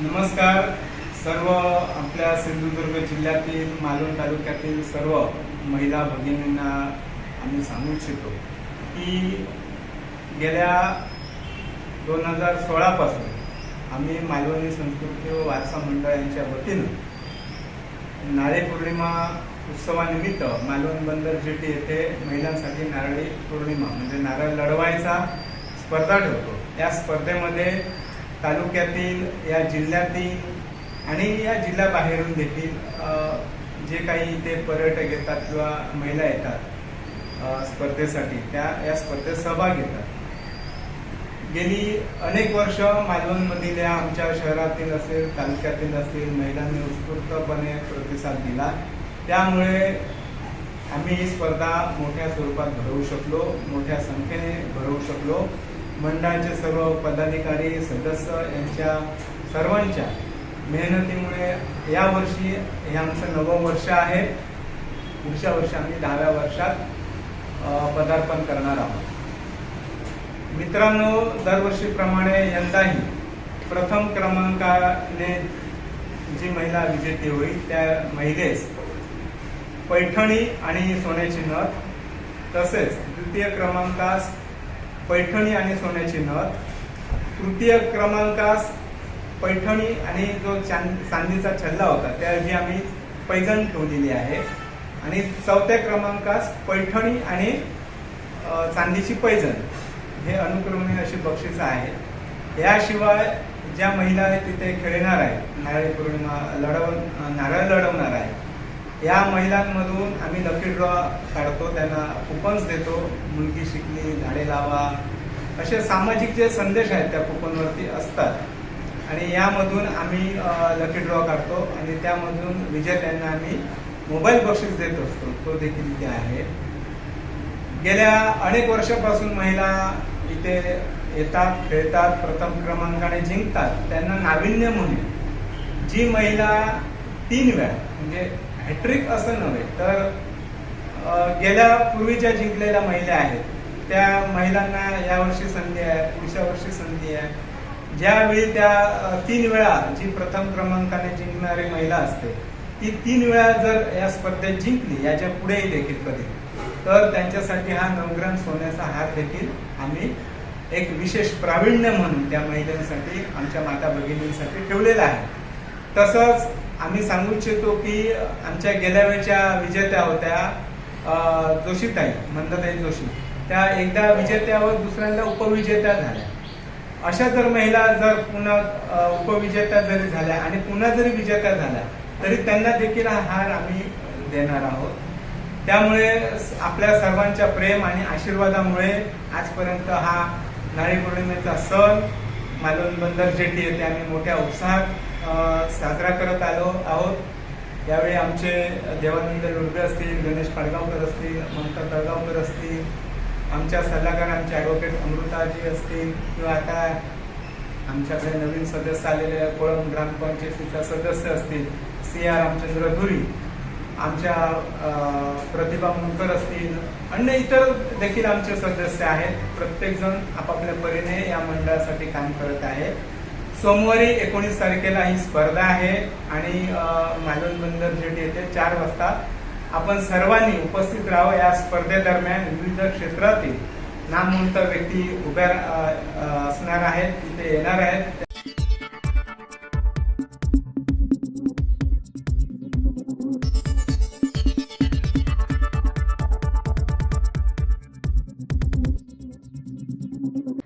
नमस्कार. सर्व आपल्या सिंधुदुर्ग जिल्ह्यातील मालवण तालुक्यातील सर्व महिला भगिनींना आम्ही सांगू इच्छितो की गेल्या दोन हजार सोळापासून आम्ही मालवणी संस्कृती व वारसा मंडळ यांच्या वतीनं नारळी पौर्णिमा उत्सवानिमित्त मालवण बंदर जेटी येथे महिलांसाठी नारळी पौर्णिमा म्हणजे नारळ लढवायचा स्पर्धा ठेवतो. या स्पर्धेमध्ये तालुक्यातील या जिल्ह्यातील आणि या जिल्ह्याबाहेरून देखील जे काही इथे पर्यटक येतात किंवा महिला येतात स्पर्धेसाठी त्या या स्पर्धेत सहभाग घेतात. गेली अनेक वर्ष मालवणमधील या आमच्या शहरातील असेल तालुक्यातील असेल महिलांनी उत्स्फूर्तपणे प्रतिसाद दिला. त्यामुळे आम्ही ही स्पर्धा मोठ्या स्वरूपात भरवू शकलो मोठ्या संख्येने भरवू शकलो. मंडळाचे सर्व पदाधिकारी सदस्य यांच्या सर्वांच्या मेहनतीमुळे यावर्षी हे आमचं नवं वर्ष आहे. पुढच्या वर्षी आम्ही दहाव्या वर्षात पदार्पण करणार आहोत. मित्रांनो दरवर्षीप्रमाणे यंदाही प्रथम क्रमांकाने जी महिला विजेती होईल त्या महिलेस पैठणी आणि सोन्याची नथ तसेच द्वितीय क्रमांकास पैठणी आणि सोन्याची नथ. तृतीय क्रमांकास पैठणी आणि जो चांद चांदीचा छल्ला होता त्याऐवजी आम्ही पैजण ठेवलेली आहे. आणि चौथ्या क्रमांकास पैठणी आणि चांदीची पैजण. हे अनुक्रमे अशी बक्षिसं आहेत. याशिवाय ज्या महिला तिथे खेळणार आहेत नारळी पौर्णिमा लढव नारळ लढवणार आहेत. या महिलांमधून आम्ही लकी ड्रॉ काढतो त्यांना कुपन्स देतो मुलगी शिकली झाडे लावा. असे सामाजिक जे संदेश आहेत त्या कुपनवरती असतात. आणि यामधून आम्ही लकी ड्रॉ काढतो आणि त्यामधून विजेत्यांना आम्ही मोबाईल बक्षीस देत असतो. तो देखील इथे आहे. गेल्या अनेक वर्षापासून महिला इथे येतात खेळतात प्रथम क्रमांकाने जिंकतात. त्यांना नाविन्य म्हणून जी महिला तीन वेळा म्हणजे हॅट्रिक असं नव्हे तर गेल्या पूर्वीच्या जिंकलेल्या महिला आहेत त्या महिलांना यावर्षी संधी आहे पुढच्या वर्षी संधी आहे. ज्यावेळी त्या तीन वेळा जी प्रथम क्रमांकाने जिंकणारी महिला असते ती तीन वेळा जर या स्पर्धेत जिंकली याच्या पुढेही देखील कधी. तर त्यांच्यासाठी हा नवग्रह सोन्याचा हार देखील आम्ही एक विशेष प्रावीण्य म्हणून त्या महिलांसाठी आमच्या माता भगिनींसाठी ठेवलेला आहे. तसंच आम्ही सांगू इच्छितो की आमच्या गेल्या वेळच्या विजेत्या होत्या जोशीताई मंदताई जोशी. त्या एकदा विजेत्या व दुसऱ्यांदा उपविजेत्या झाल्या. अशा जर महिला जर पुन्हा उपविजेत्या जरी झाल्या आणि पुन्हा जरी विजेत्या झाल्या तरी त्यांना देखील हा हार आम्ही देणार आहोत. त्यामुळे आपल्या सर्वांच्या प्रेम आणि आशीर्वादामुळे आजपर्यंत हा नारळी पौर्णिमेचा सण मालवण बंदर जेटी येथे आम्ही मोठ्या उत्साहात साजरा करत आलो आहोत. यावेळी आमचे देवानंद लोडगे असतील गणेश पाडगावकर असतील ममता तळगावकर असतील आमच्या सल्लागार आमचे ॲडव्होकेट अमृताजी असतील किंवा आता आमच्याकडे नवीन सदस्य आलेले कोळम ग्रामपंचायतीचा सदस्य असतील सी आर रामचंद्र धुरी आमच्या प्रतिभा मुंकर असतील अन्य इतर देखील आमचे सदस्य आहेत. प्रत्येकजण आपापल्या परीने या मंडळासाठी काम करत आहे सोमवारी एकोणीस तारखेला ही स्पर्धा आहे आणि मालवण बंदर जेटी येथे चार वाजता. आपण सर्वांनी उपस्थित राहावं या स्पर्धेदरम्यान विविध क्षेत्रातील नामवंत व्यक्ती उभ्या असणार आहेत तिथे येणार आहेत.